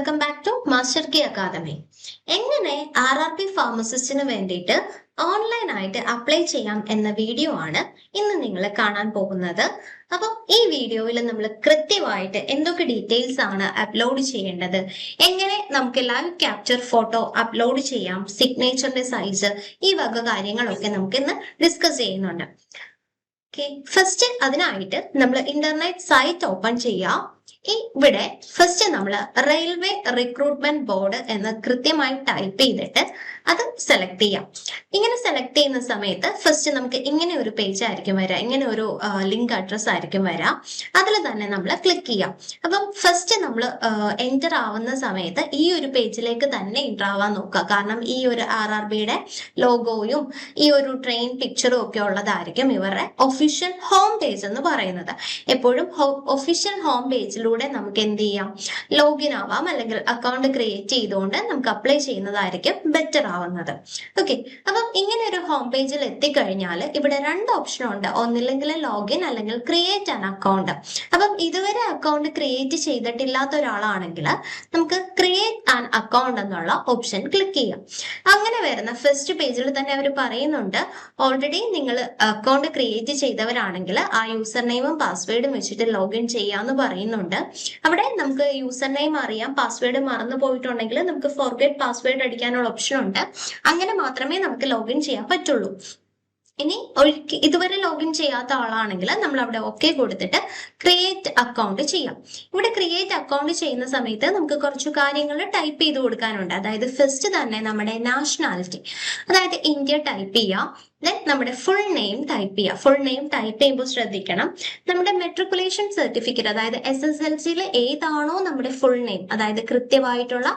Welcome back to master K academy എങ്ങനെ R R P ഫാർമസിസ്റ്റിന് വേണ്ടിയിട്ട് ഓൺലൈൻ ആയിട്ട് അപ്ലൈ ചെയ്യാം എന്ന വീഡിയോ ആണ് ഇന്ന് നിങ്ങൾ കാണാൻ പോകുന്നത്. അപ്പം ഈ വീഡിയോയിൽ നമ്മൾ കൃത്യമായിട്ട് എന്തൊക്കെ ഡീറ്റെയിൽസ് ആണ് അപ്ലോഡ് ചെയ്യേണ്ടത്? എങ്ങനെ നമുക്ക് ലൈവ് ക്യാപ്ചർ ഫോട്ടോ അപ്ലോഡ് ചെയ്യാം? സിഗ്നേച്ചറിന്റെ സൈസ് ഈ വക കാര്യങ്ങളൊക്കെ നമുക്ക് ഇന്ന് ഡിസ്കസ് ചെയ്യുന്നുണ്ട്. ഫസ്റ്റ് അതിനായിട്ട് നമ്മൾ ഇന്റർനെറ്റ് സൈറ്റ് ഓപ്പൺ ചെയ്യാം. ഈ ഇവിടെ ഫസ്റ്റ് നമ്മൾ റെയിൽവേ റിക്രൂട്ട്മെന്റ് ബോർഡ് എന്ന് കൃത്യമായി ടൈപ്പ് ചെയ്തിട്ട് അത് സെലക്ട് ചെയ്യാം. ഇങ്ങനെ സെലക്ട് ചെയ്യുന്ന സമയത്ത് ഫസ്റ്റ് നമുക്ക് ഇങ്ങനെ ഒരു പേജ് ആയിരിക്കും വരിക ഇങ്ങനെ ഒരു ലിങ്ക് അഡ്രസ് ആയിരിക്കും വരാം. അതിൽ തന്നെ നമ്മൾ ക്ലിക്ക് ചെയ്യാം. അപ്പം ഫസ്റ്റ് നമ്മൾ എന്റർ ആവുന്ന സമയത്ത് ഈ ഒരു പേജിലേക്ക് തന്നെ എന്റർ ആവാൻ നോക്കുക. കാരണം ഈ ഒരു ആർ ആർ ബിയുടെ ലോഗോയും ഈ ഒരു ട്രെയിൻ പിക്ചറും ഒക്കെ ഉള്ളതായിരിക്കും ഇവരുടെ ഒഫീഷ്യൽ ഹോം പേജ് എന്ന് പറയുന്നത്. എപ്പോഴും ഒഫീഷ്യൽ ഹോം പേജിലൂടെ നമുക്ക് എന്ത് ചെയ്യാം? ലോഗിൻ ആവാം. അല്ലെങ്കിൽ അക്കൗണ്ട് ക്രിയേറ്റ് ചെയ്തുകൊണ്ട് നമുക്ക് അപ്ലൈ ചെയ്യുന്നതായിരിക്കും ബെറ്റർ ആവുന്നത്. ഓക്കെ അപ്പം ഇങ്ങനെ ഒരു ഹോം പേജിൽ എത്തിക്കഴിഞ്ഞാൽ ഇവിടെ രണ്ട് ഓപ്ഷൻ ഉണ്ട്. ഒന്നില്ലെങ്കിൽ ലോഗിൻ അല്ലെങ്കിൽ ക്രിയേറ്റ് ആൻ അക്കൗണ്ട് അപ്പം ഇതുവരെ അക്കൗണ്ട് ക്രിയേറ്റ് ചെയ്തിട്ടില്ലാത്ത ഒരാളാണെങ്കിൽ നമുക്ക് ക്രിയേറ്റ് ആൻ അക്കൗണ്ട് എന്നുള്ള ഓപ്ഷൻ ക്ലിക്ക് ചെയ്യാം. അങ്ങനെ വരുന്ന ഫസ്റ്റ് പേജിൽ തന്നെ അവർ പറയുന്നുണ്ട് ഓൾറെഡി നിങ്ങൾ അക്കൗണ്ട് ക്രിയേറ്റ് ചെയ്തവരാണെങ്കിൽ ആ യൂസർ നെയിമും പാസ്വേഡും വെച്ചിട്ട് ലോഗിൻ ചെയ്യാന്ന് പറയുന്നുണ്ട്. അവിടെ നമുക്ക് യൂസർ നെയിം അറിയാം പാസ്വേഡ് മറന്നു പോയിട്ടുണ്ടെങ്കിൽ നമുക്ക് ഫോർഗേറ്റ് പാസ്വേഡ് അടിക്കാനുള്ള ഓപ്ഷൻ ഉണ്ട്. അങ്ങനെ മാത്രമേ നമുക്ക് ലോഗിൻ ചെയ്യാൻ പറ്റുള്ളൂ. ഇനി ഒരിക്കൽ ഇതുവരെ ലോഗിൻ ചെയ്യാത്ത ആളാണെങ്കിൽ നമ്മൾ അവിടെ ഓക്കെ കൊടുത്തിട്ട് ക്രിയേറ്റ് അക്കൗണ്ട് ചെയ്യാം. ഇവിടെ ക്രിയേറ്റ് അക്കൗണ്ട് ചെയ്യുന്ന സമയത്ത് നമുക്ക് കുറച്ച് കാര്യങ്ങൾ ടൈപ്പ് ചെയ്ത് കൊടുക്കാനുണ്ട്. അതായത് ഫസ്റ്റ് തന്നെ നമ്മുടെ നാഷണാലിറ്റി അതായത് ഇന്ത്യ ടൈപ്പ് ചെയ്യാം. ദെൻ നമ്മുടെ ഫുൾ നെയിം ടൈപ്പ് ചെയ്യുക ഫുൾ നെയിം ടൈപ്പ് ചെയ്യുമ്പോൾ ശ്രദ്ധിക്കണം. നമ്മുടെ മെട്രിക്കുലേഷൻ സർട്ടിഫിക്കറ്റ് അതായത് എസ് എസ് എൽ സിയിലെ ഏതാണോ നമ്മുടെ ഫുൾ നെയിം അതായത് കൃത്യമായിട്ടുള്ള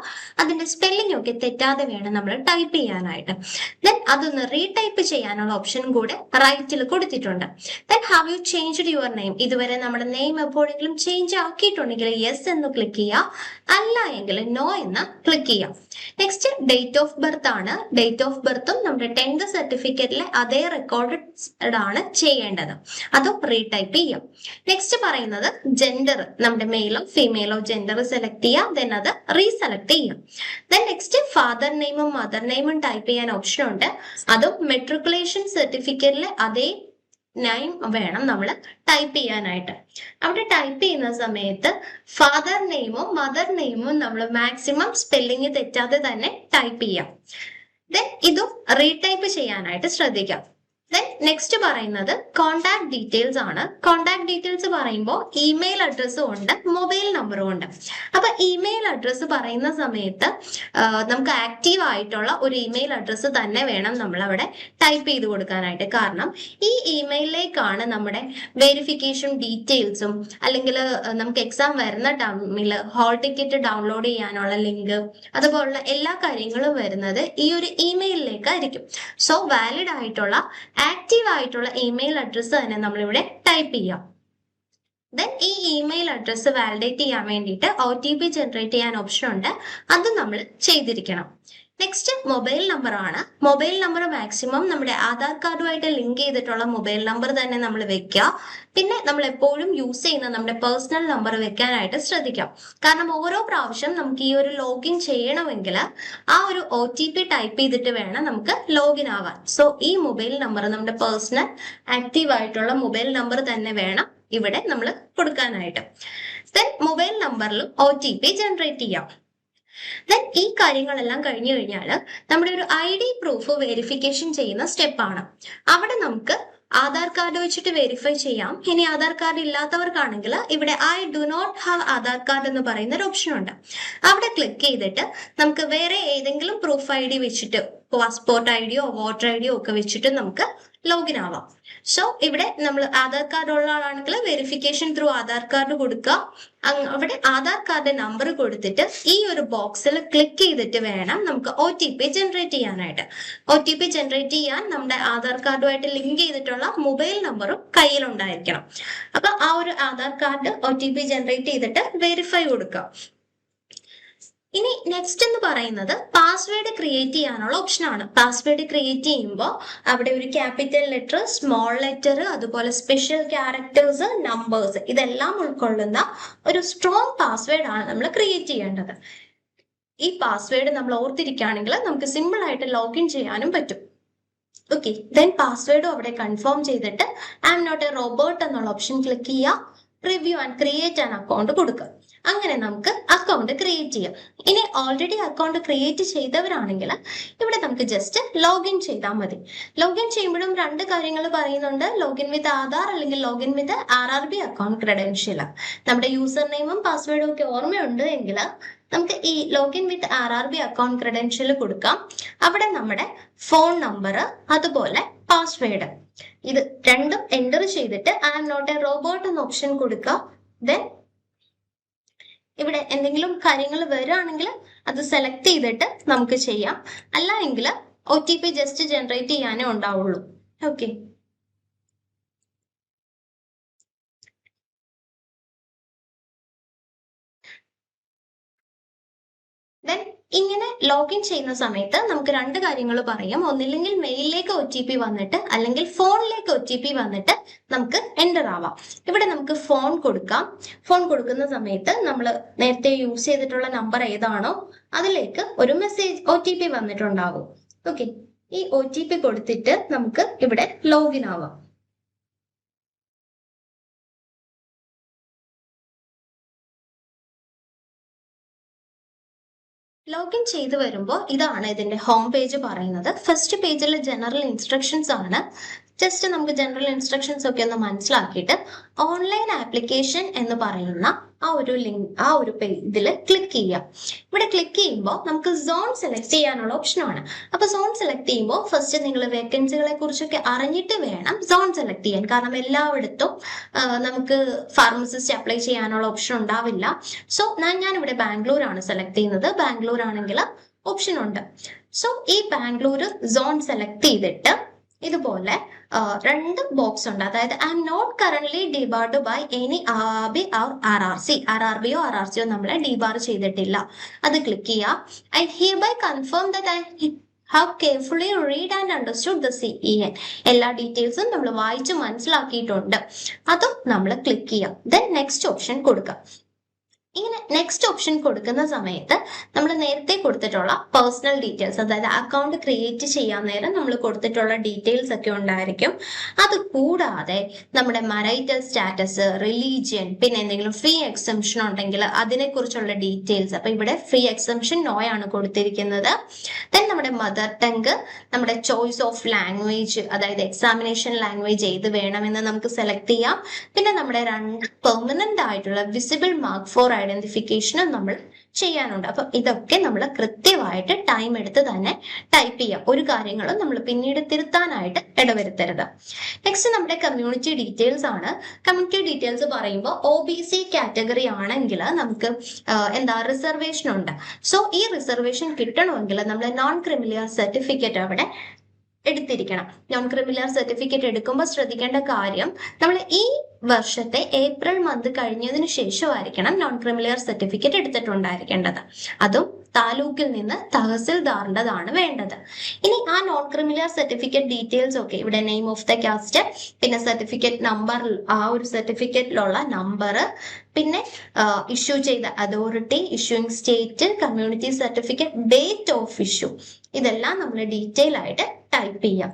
അതിന്റെ സ്പെല്ലിംഗ് ഒക്കെ തെറ്റാതെ വേണം നമ്മൾ ടൈപ്പ് ചെയ്യാനായിട്ട്. ദെൻ അതൊന്ന് റീടൈപ്പ് ചെയ്യാനുള്ള ഓപ്ഷൻ കൂടെ റൈറ്റിൽ കൊടുത്തിട്ടുണ്ട്. Then have you changed your name ഇതുവരെ നമ്മുടെ നെയിം എപ്പോഴെങ്കിലും ചേഞ്ച് ആക്കിയിട്ടുണ്ടെങ്കിൽ യെസ് എന്ന് ക്ലിക്ക് ചെയ്യുക. അല്ല എങ്കിൽ നോ എന്ന് ക്ലിക്ക് ചെയ്യാം നെക്സ്റ്റ് ഡേറ്റ് ഓഫ് ബർത്ത് ആണ്. ഡേറ്റ് ഓഫ് ബർത്തും നമ്മുടെ ടെൻത്ത് സർട്ടിഫിക്കറ്റിലെ അതേ റെക്കോർഡ് ആണ് ചെയ്യേണ്ടത്. അതും റീടൈപ്പ് ചെയ്യാം. നെക്സ്റ്റ് പറയുന്നത് ജെൻഡർ നമ്മുടെ മെയിലോ ഫീമെയിലോ ജെൻഡർ സെലക്ട് ചെയ്യാം. ദെൻ അത് റീസെലക്ട് ചെയ്യാം. ദെൻ നെക്സ്റ്റ് ഫാദർ നെയിമും മദർ നെയിമും ടൈപ്പ് ചെയ്യാൻ ഓപ്ഷൻ ഉണ്ട്. അതും മെട്രിക്കുലേഷൻ സർട്ടിഫിക്കറ്റിലെ അതേ നെയിം വേണം നമ്മൾ ടൈപ്പ് ചെയ്യാനായിട്ട്. അവിടെ ടൈപ്പ് ചെയ്യുന്ന സമയത്ത് ഫാദർ നെയിമും മദർ നെയിമും നമ്മൾ മാക്സിമം സ്പെല്ലിംഗ് തെറ്റാതെ തന്നെ ടൈപ്പ് ചെയ്യാം. ദെൻ ഇതും റീടൈപ്പ് ചെയ്യാനായിട്ട് ശ്രദ്ധിക്കാം. ദെൻ നെക്സ്റ്റ് പറയുന്നത് കോണ്ടാക്ട് ഡീറ്റെയിൽസ് ആണ്. കോണ്ടാക്ട് ഡീറ്റെയിൽസ് പറയുമ്പോൾ ഇമെയിൽ അഡ്രസ്സും ഉണ്ട് മൊബൈൽ നമ്പറും ഉണ്ട്. ഇമെയിൽ അഡ്രസ്സ് പറയുന്ന സമയത്ത് നമുക്ക് ആക്റ്റീവ് ആയിട്ടുള്ള ഒരു ഇമെയിൽ അഡ്രസ്സ് തന്നെ വേണം നമ്മൾ അവിടെ ടൈപ്പ് ചെയ്ത് കൊടുക്കാനായിട്ട്. കാരണം ഈ ഇമെയിലിലേക്കാണ് നമ്മുടെ വെരിഫിക്കേഷൻ ഡീറ്റെയിൽസും അല്ലെങ്കിൽ നമുക്ക് എക്സാം വരുന്ന ടൈമിൽ ഹോൾ ടിക്കറ്റ് ഡൗൺലോഡ് ചെയ്യാനുള്ള ലിങ്ക് അതുപോലുള്ള എല്ലാ കാര്യങ്ങളും വരുന്നത് ഈ ഒരു ഇമെയിലിലേക്കായിരിക്കും സോ വാലിഡ് ആയിട്ടുള്ള ആക്റ്റീവ് ആയിട്ടുള്ള ഇമെയിൽ അഡ്രസ്സ് തന്നെ നമ്മളിവിടെ ടൈപ്പ് ചെയ്യാം. ദെൻ ഈ ഇമെയിൽ അഡ്രസ്സ് വാലിഡേറ്റ് ചെയ്യാൻ വേണ്ടിയിട്ട് ഒ ടി പി ജനറേറ്റ് ചെയ്യാൻ ഓപ്ഷൻ ഉണ്ട്. അത് നമ്മൾ ചെയ്തിരിക്കണം. നെക്സ്റ്റ് മൊബൈൽ നമ്പർ ആണ്. മൊബൈൽ നമ്പർ മാക്സിമം നമ്മുടെ ആധാർ കാർഡുമായിട്ട് ലിങ്ക് ചെയ്തിട്ടുള്ള മൊബൈൽ നമ്പർ തന്നെ നമ്മൾ വെക്കുക. പിന്നെ നമ്മൾ എപ്പോഴും യൂസ് ചെയ്യുന്ന നമ്മുടെ പേഴ്സണൽ നമ്പർ വെക്കാനായിട്ട് ശ്രദ്ധിക്കാം. കാരണം ഓരോ പ്രാവശ്യം നമുക്ക് ഈ ഒരു ലോഗിൻ ചെയ്യണമെങ്കിൽ ആ ഒരു ഒ ടി പി ടൈപ്പ് ചെയ്തിട്ട് വേണം നമുക്ക് ലോഗിൻ ആവാൻ. സോ ഈ മൊബൈൽ നമ്പർ നമ്മുടെ പേഴ്സണൽ ആക്റ്റീവ് ആയിട്ടുള്ള മൊബൈൽ നമ്പർ തന്നെ വേണം ഇവിടെ നമ്മൾ കൊടുക്കാനായിട്ട്. ദെൻ മൊബൈൽ നമ്പറിലും ഒ ടി പി ജനറേറ്റ് ചെയ്യാം. ദെൻ ഈ കാര്യങ്ങളെല്ലാം കഴിഞ്ഞു കഴിഞ്ഞാൽ നമ്മുടെ ഒരു ഐ ഡി പ്രൂഫ് വെരിഫിക്കേഷൻ ചെയ്യുന്ന സ്റ്റെപ്പാണ് അവിടെ നമുക്ക് ആധാർ കാർഡ് വെച്ചിട്ട് വെരിഫൈ ചെയ്യാം. ഇനി ആധാർ കാർഡ് ഇല്ലാത്തവർക്കാണെങ്കിൽ ഇവിടെ I do not have Aadhaar card എന്ന് പറയുന്ന ഒരു ഓപ്ഷൻ ഉണ്ട്. അവിടെ ക്ലിക്ക് ചെയ്തിട്ട് നമുക്ക് വേറെ ഏതെങ്കിലും പ്രൂഫ് ഐ ഡി വെച്ചിട്ട് പാസ്പോർട്ട് ഐ ഡിയോ വോട്ടർ ഐ ഡിയോ ഒക്കെ വെച്ചിട്ട് നമുക്ക് ലോഗിൻ ആവാം. സോ ഇവിടെ നമ്മൾ ആധാർ കാർഡ് ഉള്ള ആളാണെങ്കിൽ വെരിഫിക്കേഷൻ ത്രൂ ആധാർ കാർഡ് കൊടുക്കുക. അവിടെ ആധാർ കാർഡ് നമ്പർ കൊടുത്തിട്ട് ഈ ഒരു ബോക്സിൽ ക്ലിക്ക് ചെയ്തിട്ട് വേണം നമുക്ക് ഒ ടി പി ജനറേറ്റ് ചെയ്യാനായിട്ട്. ഒ ടി പി ജനറേറ്റ് ചെയ്യാൻ നമ്മുടെ ആധാർ കാർഡുമായിട്ട് ലിങ്ക് ചെയ്തിട്ടുള്ള മൊബൈൽ നമ്പറും കയ്യിലുണ്ടായിരിക്കണം. അപ്പൊ ആ ഒരു Aadhaar card O T P generate ചെയ്തിട്ട് വെരിഫൈ കൊടുക്കുക ഇനി നെക്സ്റ്റ് എന്ന് പറയുന്നത് പാസ്വേഡ് ക്രിയേറ്റ് ചെയ്യാനുള്ള ഓപ്ഷൻ ആണ്. പാസ്വേഡ് ക്രിയേറ്റ് ചെയ്യുമ്പോൾ അവിടെ ഒരു ക്യാപിറ്റൽ ലെറ്റർ സ്മോൾ ലെറ്റർ അതുപോലെ സ്പെഷ്യൽ ക്യാരക്ടേഴ്സ് നമ്പേഴ്സ് ഇതെല്ലാം ഉൾക്കൊള്ളുന്ന ഒരു സ്ട്രോങ് പാസ്വേഡ് ആണ് നമ്മൾ ക്രിയേറ്റ് ചെയ്യേണ്ടത്. ഈ പാസ്വേഡ് നമ്മൾ ഓർത്തിരിക്കുകയാണെങ്കിൽ നമുക്ക് സിമ്പിൾ ആയിട്ട് ലോഗിൻ ചെയ്യാനും പറ്റും. ഓക്കെ ദെൻ പാസ്വേഡും അവിടെ കൺഫേം ചെയ്തിട്ട് I'm not a robot എന്നുള്ള ഓപ്ഷൻ ക്ലിക്ക് ചെയ്യുക. Review and create an account കൊടുക്കുക. അങ്ങനെ നമുക്ക് അക്കൗണ്ട് ക്രിയേറ്റ് ചെയ്യാം. ഇനി ഓൾറെഡി അക്കൗണ്ട് ക്രിയേറ്റ് ചെയ്തവരാണെങ്കിൽ ഇവിടെ നമുക്ക് ജസ്റ്റ് ലോഗിൻ ചെയ്താൽ മതി. ലോഗിൻ ചെയ്യുമ്പോഴും രണ്ട് കാര്യങ്ങൾ പറയുന്നുണ്ട്. ലോഗിൻ വിത്ത് ആധാർ അല്ലെങ്കിൽ login with R R B account credential നമ്മുടെ യൂസർ നെയിമും പാസ്വേഡും ഒക്കെ ഓർമ്മയുണ്ട് എങ്കിൽ നമുക്ക് ഈ login with R R B account credential കൊടുക്കാം. അവിടെ നമ്മുടെ ഫോൺ നമ്പർ അതുപോലെ പാസ്വേഡ് ഇത് രണ്ടും എന്റർ ചെയ്തിട്ട് I am not a robot എന്ന ഓപ്ഷൻ കൊടുക്കുക ദെൻ ഇവിടെ എന്തെങ്കിലും കാര്യങ്ങൾ വരികയാണെങ്കിൽ അത് സെലക്ട് ചെയ്തിട്ട് നമുക്ക് ചെയ്യാം. അല്ല എങ്കിൽ O T P just generate ചെയ്യാനേ ഉണ്ടാവുള്ളൂ. ഓക്കെ ദെൻ ഇങ്ങനെ ലോഗിൻ ചെയ്യുന്ന സമയത്ത് നമുക്ക് രണ്ട് കാര്യങ്ങൾ പറയാം. ഒന്നില്ലെങ്കിൽ മെയിലിലേക്ക് ഒ ടി പി വന്നിട്ട് അല്ലെങ്കിൽ ഫോണിലേക്ക് ഒ ടി പി വന്നിട്ട് നമുക്ക് എന്റർ ആവാം. ഇവിടെ നമുക്ക് ഫോൺ കൊടുക്കാം. ഫോൺ കൊടുക്കുന്ന സമയത്ത് നമ്മൾ നേരത്തെ യൂസ് ചെയ്തിട്ടുള്ള നമ്പർ ഏതാണോ അതിലേക്ക് ഒരു മെസ്സേജ് ഒ ടി പി വന്നിട്ടുണ്ടാകും ഓക്കെ ഈ ഒ ടി പി കൊടുത്തിട്ട് നമുക്ക് ഇവിടെ ലോഗിൻ ആവാം. ലോഗിൻ ചെയ്ത് വരുമ്പോൾ ഇതാണ് ഇതിന്റെ ഹോം പേജ് പറയുന്നത്. ഫസ്റ്റ് പേജിലെ ജനറൽ ഇൻസ്ട്രക്ഷൻസ് ആണ്. ജസ്റ്റ് നമുക്ക് ജനറൽ ഇൻസ്ട്രക്ഷൻസ് ഒക്കെ ഒന്ന് മനസ്സിലാക്കിയിട്ട് ഓൺലൈൻ ആപ്ലിക്കേഷൻ എന്ന് പറയുന്ന ആ ഒരു ലിങ്ക് ആ ഒരു ഇതിൽ ക്ലിക്ക് ചെയ്യാം ഇവിടെ ക്ലിക്ക് ചെയ്യുമ്പോൾ നമുക്ക് സോൺ സെലക്ട് ചെയ്യാനുള്ള ഓപ്ഷനാണ് അപ്പൊ സോൺ സെലക്ട് ചെയ്യുമ്പോൾ ഫസ്റ്റ് നിങ്ങൾ വേക്കൻസികളെ കുറിച്ചൊക്കെ അറിഞ്ഞിട്ട് വേണം സോൺ സെലക്ട് ചെയ്യാൻ. കാരണം എല്ലായിടത്തും നമുക്ക് ഫാർമസിസ്റ്റ് അപ്ലൈ ചെയ്യാനുള്ള ഓപ്ഷൻ ഉണ്ടാവില്ല. സോ ഞാൻ ഞാൻ ഇവിടെ ബാംഗ്ലൂർ ആണ് സെലക്ട് ചെയ്യുന്നത്. ബാംഗ്ലൂർ ആണെങ്കിൽ ഓപ്ഷൻ ഉണ്ട്. സോ ഈ ബാംഗ്ലൂർ സോൺ സെലക്ട് ചെയ്തിട്ട് ഇതുപോലെ രണ്ട് ബോക്സ് ഉണ്ട്. അതായത് I'm not current debarred by any R B or R R C R R ബിയോ R R സിയോ നമ്മളെ ഡിബാർ ചെയ്തിട്ടില്ല. അത് ക്ലിക്ക് ചെയ്യാം. I hereby confirm I have carefully read and understood the C E N എല്ലാ ഡീറ്റെയിൽസും നമ്മൾ വായിച്ച് മനസ്സിലാക്കിയിട്ടുണ്ട്. അതും നമ്മൾ ക്ലിക്ക് ചെയ്യാം. ദെൻ നെക്സ്റ്റ് ഓപ്ഷൻ കൊടുക്കാം. ഇങ്ങനെ നെക്സ്റ്റ് ഓപ്ഷൻ കൊടുക്കുന്ന സമയത്ത് നമ്മൾ നേരത്തെ കൊടുത്തിട്ടുള്ള പേഴ്സണൽ ഡീറ്റെയിൽസ് അതായത് അക്കൗണ്ട് ക്രിയേറ്റ് ചെയ്യാൻ നേരം നമ്മൾ കൊടുത്തിട്ടുള്ള ഡീറ്റെയിൽസ് ഒക്കെ ഉണ്ടായിരിക്കും. അത് കൂടാതെ നമ്മുടെ മറൈറ്റൽ സ്റ്റാറ്റസ് റിലീജിയൻ പിന്നെ എന്തെങ്കിലും ഫ്രീ എക്സംഷൻ ഉണ്ടെങ്കിൽ അതിനെക്കുറിച്ചുള്ള ഡീറ്റെയിൽസ് അപ്പൊ ഇവിടെ ഫ്രീ എക്സംഷൻ നോ ആണ് കൊടുത്തിരിക്കുന്നത്. ദെൻ നമ്മുടെ മദർ ടങ്ക് നമ്മുടെ ചോയ്സ് ഓഫ് ലാംഗ്വേജ് അതായത് എക്സാമിനേഷൻ ലാംഗ്വേജ് ഏത് വേണമെന്ന് നമുക്ക് സെലക്ട് ചെയ്യാം. പിന്നെ നമ്മുടെ രണ്ട് പെർമനന്റ് ആയിട്ടുള്ള വിസിബിൾ മാർക്ക് ഫോർ ഐഡന്റിഫിക്കേഷനും നമ്മൾ ചെയ്യാനുണ്ട്. അപ്പൊ ഇതൊക്കെ നമ്മൾ കൃത്യമായിട്ട് ടൈം എടുത്ത് തന്നെ ടൈപ്പ് ചെയ്യാം. ഒരു കാര്യങ്ങളും നമ്മൾ പിന്നീട് തിരുത്താനായിട്ട് ഇടവരുത്തരുത്. നെക്സ്റ്റ് നമ്മുടെ കമ്മ്യൂണിറ്റി ഡീറ്റെയിൽസ് ആണ്. കമ്മ്യൂണിറ്റി ഡീറ്റെയിൽസ് പറയുമ്പോൾ ഒ ബി സി കാറ്റഗറി ആണെങ്കിൽ നമുക്ക് എന്താ റിസർവേഷൻ ഉണ്ട്. സോ ഈ റിസർവേഷൻ കിട്ടണമെങ്കിൽ നമ്മൾ നോൺ ക്രിമിലിയർ സർട്ടിഫിക്കറ്റ് അവിടെ എടുത്തിരിക്കണം. നോൺ ക്രിമിനൽ സർട്ടിഫിക്കറ്റ് എടുക്കുമ്പോൾ ശ്രദ്ധിക്കേണ്ട കാര്യം നമ്മൾ ഈ വർഷത്തെ ഏപ്രിൽ മന്ത് കഴിഞ്ഞതിന് ശേഷമായിരിക്കണം നോൺ ക്രിമിനൽ സർട്ടിഫിക്കറ്റ് എടുത്തിട്ടുണ്ടായിരിക്കേണ്ടത്. അതും താലൂക്കിൽ നിന്ന് തഹസിൽദാറിന്റെതാണ് വേണ്ടത്. ഇനി ആ നോൺ ക്രിമിനൽ സർട്ടിഫിക്കറ്റ് ഡീറ്റെയിൽസ് ഒക്കെ ഇവിടെ നെയിം ഓഫ് ദ കാസ്റ്റ് പിന്നെ സർട്ടിഫിക്കറ്റ് നമ്പർ ആ ഒരു സർട്ടിഫിക്കറ്റിലുള്ള നമ്പർ പിന്നെ ഇഷ്യൂ ചെയ്ത authority issuing state community certificate date of issue ഇതെല്ലാം നമ്മൾ ഡീറ്റെയിൽ ആയിട്ട് ടൈപ്പ് ചെയ്യാം.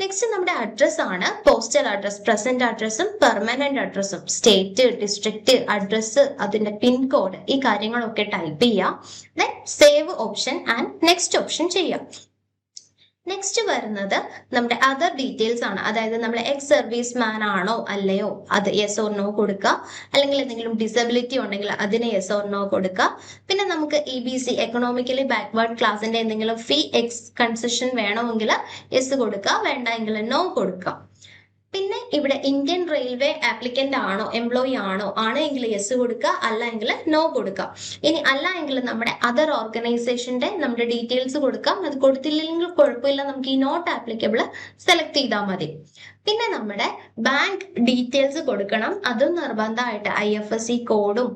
നെക്സ്റ്റ് നമ്മുടെ അഡ്രസ് ആണ്. പോസ്റ്റൽ അഡ്രസ് പ്രസന്റ് അഡ്രസ്സും പെർമനന്റ് അഡ്രസ്സും സ്റ്റേറ്റ് ഡിസ്ട്രിക്ട് അഡ്രസ്സ് അതിന്റെ പിൻകോഡ് ഈ കാര്യങ്ങളൊക്കെ ടൈപ്പ് ചെയ്യാം. Then save option and next option ചെയ്യാം. നെക്സ്റ്റ് വരുന്നത് നമ്മുടെ അതർ ഡീറ്റെയിൽസ് ആണ്. അതായത് നമ്മൾ എക്സ് സർവീസ് മാൻ ആണോ അല്ലയോ? അത് യെസ് ഓർ നോ കൊടുക്കുക. അല്ലെങ്കിൽ എന്തെങ്കിലും ഡിസബിലിറ്റി ഉണ്ടെങ്കിൽ അതിന് യെസ് ഓർ നോ കൊടുക്കുക. പിന്നെ നമുക്ക് E B C economically backward ക്ലാസിന്റെ എന്തെങ്കിലും ഫീ എക്സ് കൺസെഷൻ വേണമെങ്കിൽ യെസ് കൊടുക്കുക. വേണ്ടെങ്കിൽ നോ കൊടുക്കുക. പിന്നെ ഇവിടെ ഇന്ത്യൻ റെയിൽവേ ആപ്ലിക്കന്റ് ആണോ എംപ്ലോയി ആണോ ആണ് എങ്കിൽ യെസ് കൊടുക്കുക അല്ല എങ്കിൽ നോ കൊടുക്കുക. ഇനി അല്ല എങ്കിൽ നമ്മുടെ അതർ ഓർഗനൈസേഷന്റെ നമ്മുടെ ഡീറ്റെയിൽസ് കൊടുക്കാം. അത് കൊടുത്തില്ലെങ്കിൽ കുഴപ്പമില്ല. നമുക്ക് ഈ നോട്ട് ആപ്ലിക്കബിൾ സെലക്ട് ചെയ്താൽ മതി. പിന്നെ നമ്മുടെ ബാങ്ക് ഡീറ്റെയിൽസ് കൊടുക്കണം. അതും നിർബന്ധമായിട്ട് ഐ എഫ് എസ് സി കോഡും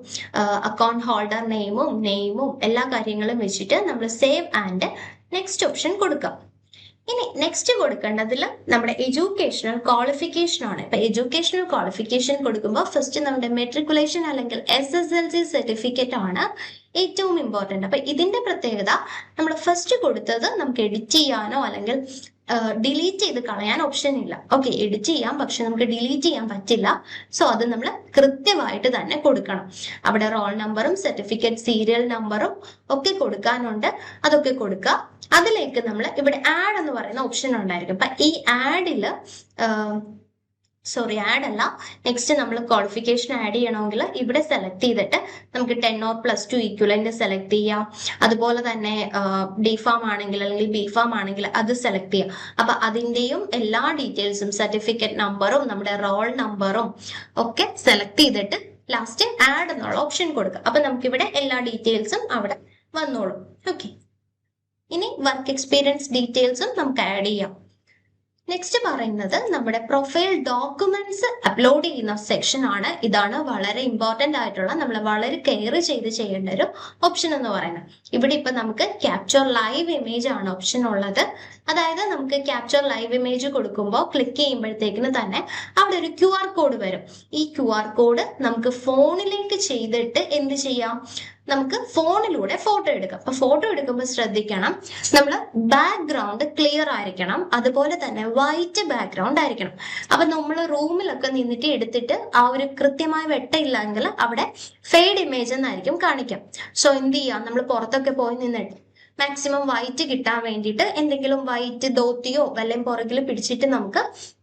അക്കൗണ്ട് ഹോൾഡർ നെയിമും നെയിമും എല്ലാ കാര്യങ്ങളും വെച്ചിട്ട് നമ്മൾ സേവ് ആൻഡ് നെക്സ്റ്റ് ഓപ്ഷൻ കൊടുക്കാം. ഇനി നെക്സ്റ്റ് കൊടുക്കേണ്ടതിൽ നമ്മുടെ എഡ്യൂക്കേഷണൽ ക്വാളിഫിക്കേഷൻ ആണ്. ഇപ്പൊ എഡ്യൂക്കേഷണൽ ക്വാളിഫിക്കേഷൻ കൊടുക്കുമ്പോൾ ഫസ്റ്റ് നമ്മുടെ മെട്രിക്കുലേഷൻ അല്ലെങ്കിൽ S S L C certificate ആണ് ഏറ്റവും ഇമ്പോർട്ടന്റ് അപ്പൊ ഇതിന്റെ പ്രത്യേകത നമ്മൾ ഫസ്റ്റ് കൊടുത്തത് നമുക്ക് എഡിറ്റ് ചെയ്യാനോ അല്ലെങ്കിൽ ഡിലീറ്റ് ചെയ്ത് കളയാൻ ഓപ്ഷൻ ഇല്ല. ഓക്കെ എഡിറ്റ് ചെയ്യാം പക്ഷെ നമുക്ക് ഡിലീറ്റ് ചെയ്യാൻ പറ്റില്ല. സോ അത് നമ്മൾ കൃത്യമായിട്ട് തന്നെ കൊടുക്കണം. അവിടെ റോൾ നമ്പറും സർട്ടിഫിക്കറ്റ് സീരിയൽ നമ്പറും ഒക്കെ കൊടുക്കാനുണ്ട്. അതൊക്കെ കൊടുക്കുക. അതിലേക്ക് നമ്മൾ ഇവിടെ ആഡ് എന്ന് പറയുന്ന ഓപ്ഷൻ ഉണ്ടായിരിക്കും. അപ്പൊ ഈ ആഡിൽ സോറി ആഡ് അല്ല. നെക്സ്റ്റ് നമ്മൾ ക്വാളിഫിക്കേഷൻ ആഡ് ചെയ്യണമെങ്കിൽ ഇവിടെ സെലക്ട് ചെയ്തിട്ട് നമുക്ക് ten or plus two equivalent select ചെയ്യാം. അതുപോലെ തന്നെ ഡി ഫാം ആണെങ്കിൽ അല്ലെങ്കിൽ ബി ഫാം ആണെങ്കിൽ അത് സെലക്ട് ചെയ്യാം. അപ്പൊ അതിന്റെയും എല്ലാ ഡീറ്റെയിൽസും സർട്ടിഫിക്കറ്റ് നമ്പറും നമ്മുടെ റോൾ നമ്പറും ഒക്കെ സെലക്ട് ചെയ്തിട്ട് ലാസ്റ്റ് ആഡ് എന്നുള്ള ഓപ്ഷൻ കൊടുക്കുക. അപ്പൊ നമുക്കിവിടെ എല്ലാ ഡീറ്റെയിൽസും അവിടെ വന്നോളും. ഓക്കെ ഇനി വർക്ക് എക്സ്പീരിയൻസ് ഡീറ്റെയിൽസും നമുക്ക് ആഡ് ചെയ്യാം. നെക്സ്റ്റ് പറയുന്നത് നമ്മുടെ പ്രൊഫൈൽ ഡോക്യുമെന്റ്സ് അപ്ലോഡ് ചെയ്യുന്ന സെക്ഷൻ ആണ്. ഇതാണ് വളരെ ഇമ്പോർട്ടന്റ് ആയിട്ടുള്ള നമ്മൾ വളരെ കെയർ ചെയ്ത് ചെയ്യേണ്ട ഒരു ഓപ്ഷൻ എന്ന് പറയുന്നത്. ഇവിടെ ഇപ്പൊ നമുക്ക് ക്യാപ്ചർ ലൈവ് ഇമേജ് ആണ് ഓപ്ഷൻ ഉള്ളത്. അതായത് നമുക്ക് ക്യാപ്ചർ ലൈവ് ഇമേജ് കൊടുക്കുമ്പോൾ ക്ലിക്ക് ചെയ്യുമ്പോഴത്തേക്കിന് തന്നെ അവിടെ ഒരു ക്യു ആർ കോഡ് വരും. ഈ ക്യു ആർ കോഡ് നമുക്ക് ഫോണിലേക്ക് ചെയ്തിട്ട് എന്ത് ചെയ്യാം? നമുക്ക് ഫോണിലൂടെ ഫോട്ടോ എടുക്കാം. അപ്പൊ ഫോട്ടോ എടുക്കുമ്പോൾ ശ്രദ്ധിക്കണം. നമ്മൾ ബാക്ക്ഗ്രൗണ്ട് ക്ലിയർ ആയിരിക്കണം. അതുപോലെ തന്നെ വൈറ്റ് ബാക്ക്ഗ്രൗണ്ട് ആയിരിക്കണം. അപ്പൊ നമ്മൾ റൂമിലൊക്കെ നിന്നിട്ട് എടുത്തിട്ട് ആ ഒരു കൃത്യമായ വെട്ടമില്ലെങ്കിൽ അവിടെ ഫെയ്ഡ് ഇമേജ് എന്നായിരിക്കും കാണിക്കാം. സോ എന്ത് ചെയ്യാം? നമ്മൾ പുറത്തൊക്കെ പോയി നിന്നിട്ട് മാക്സിമം വൈറ്റ് കിട്ടാൻ വേണ്ടിയിട്ട് എന്തെങ്കിലും വൈറ്റ് ധോത്തിയോ വല്ലതും പുറകിൽ പിടിച്ചിട്ട് നമുക്ക്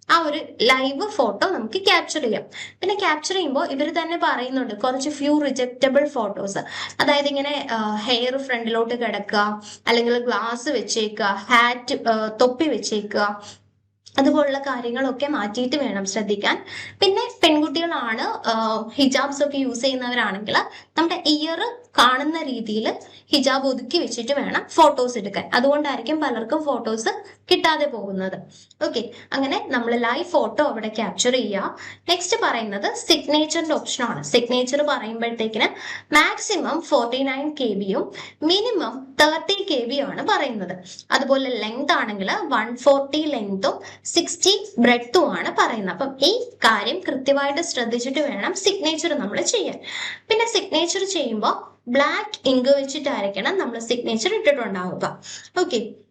ആ ഒരു ലൈവ് ഫോട്ടോ നമുക്ക് ക്യാപ്ചർ ചെയ്യാം. പിന്നെ ക്യാപ്ചർ ചെയ്യുമ്പോൾ ഇവർ തന്നെ പറയുന്നുണ്ട് കുറച്ച് ഫ്യൂ റിജക്റ്റബിൾ ഫോട്ടോസ് അതായത് ഇങ്ങനെ ഹെയർ ഫ്രണ്ടിലോട്ട് കിടക്കുക അല്ലെങ്കിൽ ഗ്ലാസ് വെച്ചേക്കുക ഹാറ്റ് തൊപ്പി വെച്ചേക്കുക അതുപോലുള്ള കാര്യങ്ങളൊക്കെ മാറ്റിയിട്ട് വേണം ശ്രദ്ധിക്കാൻ. പിന്നെ പെൺകുട്ടികളാണ് ഹിജാബ്സ് ഒക്കെ യൂസ് ചെയ്യുന്നവരാണെങ്കിൽ നമ്മുടെ ഇയർ കാണുന്ന രീതിയിൽ ഹിജാബ് ഒതുക്കി വെച്ചിട്ട് വേണം ഫോട്ടോസ് എടുക്കാൻ. അതുകൊണ്ടായിരിക്കും പലർക്കും ഫോട്ടോസ് കിട്ടാതെ പോകുന്നത്. ഓക്കെ അങ്ങനെ നമ്മൾ ലൈവ് ഫോട്ടോ അവിടെ ക്യാപ്ചർ ചെയ്യുക. നെക്സ്റ്റ് പറയുന്നത് സിഗ്നേച്ചറിന്റെ ഓപ്ഷനാണ് സിഗ്നേച്ചർ പറയുമ്പോഴത്തേക്കിന് മാക്സിമം ഫോർട്ടി നയൻ കെ ബിയും മിനിമം തേർട്ടി കെ ബിയും ആണ് പറയുന്നത്. അതുപോലെ ലെങ്ത് ആണെങ്കിൽ വൺ ഫോർട്ടി ലെങ്തും സിക്സ്റ്റി ബ്രെഡ്ത്തും ആണ് പറയുന്നത്. അപ്പം ഈ കാര്യം കൃത്യമായിട്ട് ശ്രദ്ധിച്ചിട്ട് വേണം സിഗ്നേച്ചർ നമ്മൾ ചെയ്യാൻ. പിന്നെ സിഗ്നേച്ചർ ചെയ്യുമ്പോൾ ബ്ലാക്ക് ഇങ്ക് വെച്ചിട്ടായിരിക്കണം നമ്മൾ സിഗ്നേച്ചർ ഇട്ടിട്ടുണ്ടാവുക. ഓക്കെ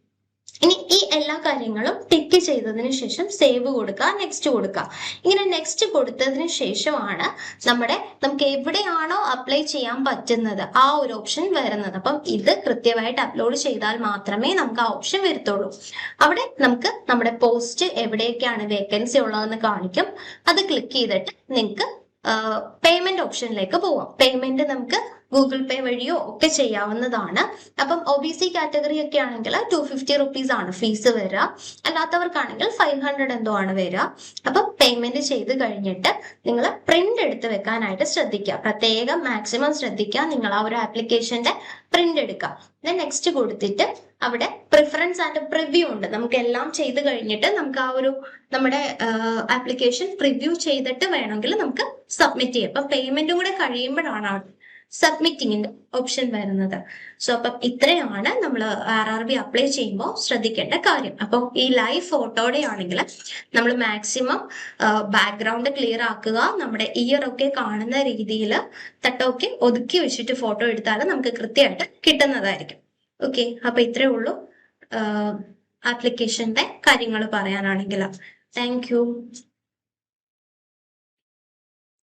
ഇനി ഈ എല്ലാ കാര്യങ്ങളും ടിക്ക് ചെയ്തതിന് ശേഷം സേവ് കൊടുക്കുക നെക്സ്റ്റ് കൊടുക്കുക ഇങ്ങനെ നെക്സ്റ്റ് കൊടുത്തതിന് ശേഷമാണ് നമ്മുടെ നമുക്ക് എവിടെയാണോ അപ്ലൈ ചെയ്യാൻ പറ്റുന്നത് ആ ഒരു ഓപ്ഷൻ വരുന്നത്. അപ്പം ഇത് കൃത്യമായിട്ട് അപ്ലോഡ് ചെയ്താൽ മാത്രമേ നമുക്ക് ആ ഓപ്ഷൻ വരത്തുള്ളൂ. അവിടെ നമുക്ക് നമ്മുടെ പോസ്റ്റ് എവിടെയൊക്കെയാണ് വേക്കൻസി ഉള്ളതെന്ന് കാണിക്കും. അത് ക്ലിക്ക് ചെയ്തിട്ട് നിങ്ങൾക്ക് പേയ്മെന്റ് ഓപ്ഷനിലേക്ക് പോവാം. പേയ്മെന്റ് നമുക്ക് ഗൂഗിൾ പേ വഴിയോ ഒക്കെ ചെയ്യാവുന്നതാണ്. അപ്പം ഒ ബി സി കാറ്റഗറി ഒക്കെ ആണെങ്കിൽ ടു ഫിഫ്റ്റി റുപ്പീസ് ആണ് ഫീസ് വരിക അല്ലാത്തവർക്കാണെങ്കിൽ ഫൈവ് ഹൺഡ്രഡ് എന്തോ ആണ് വരിക അപ്പം പേയ്മെന്റ് ചെയ്ത് കഴിഞ്ഞിട്ട് നിങ്ങൾ പ്രിന്റ് എടുത്ത് വെക്കാനായിട്ട് ശ്രദ്ധിക്കുക. പ്രത്യേകം മാക്സിമം ശ്രദ്ധിക്കുക. നിങ്ങൾ ആ ഒരു ആപ്ലിക്കേഷന്റെ പ്രിന്റ് എടുക്കുക. ദെൻ നെക്സ്റ്റ് കൊടുത്തിട്ട് അവിടെ പ്രിഫറൻസ് ആൻഡ് പ്രിവ്യൂ ഉണ്ട്. നമുക്ക് എല്ലാം ചെയ്ത് കഴിഞ്ഞിട്ട് നമുക്ക് ആ ഒരു നമ്മുടെ ആപ്ലിക്കേഷൻ പ്രിവ്യൂ ചെയ്തിട്ട് വേണമെങ്കിൽ നമുക്ക് സബ്മിറ്റ് ചെയ്യാം. അപ്പൊ പേയ്മെന്റും കൂടെ കഴിയുമ്പോഴാണ് സബ്മിറ്റിങ്ങിന്റെ ഓപ്ഷൻ വരുന്നത്. സോ അപ്പം ഇത്രയാണ് നമ്മൾ ആർ ആർ ബി അപ്ലൈ ചെയ്യുമ്പോൾ ശ്രദ്ധിക്കേണ്ട കാര്യം. അപ്പം ഈ ലൈവ് ഫോട്ടോയുടെ ആണെങ്കിൽ നമ്മൾ മാക്സിമം ബാക്ക്ഗ്രൗണ്ട് ക്ലിയർ ആക്കുക. നമ്മുടെ ഇയർ ഒക്കെ കാണുന്ന രീതിയിൽ തട്ടൊക്കെ ഒതുക്കി വെച്ചിട്ട് ഫോട്ടോ എടുത്താൽ നമുക്ക് കൃത്യമായിട്ട് കിട്ടുന്നതായിരിക്കും. ഓക്കെ അപ്പൊ ഇത്രയേ ഉള്ളൂ. ആപ്ലിക്കേഷന്റെ കാര്യങ്ങൾ പറയാനാണെങ്കിൽ താങ്ക്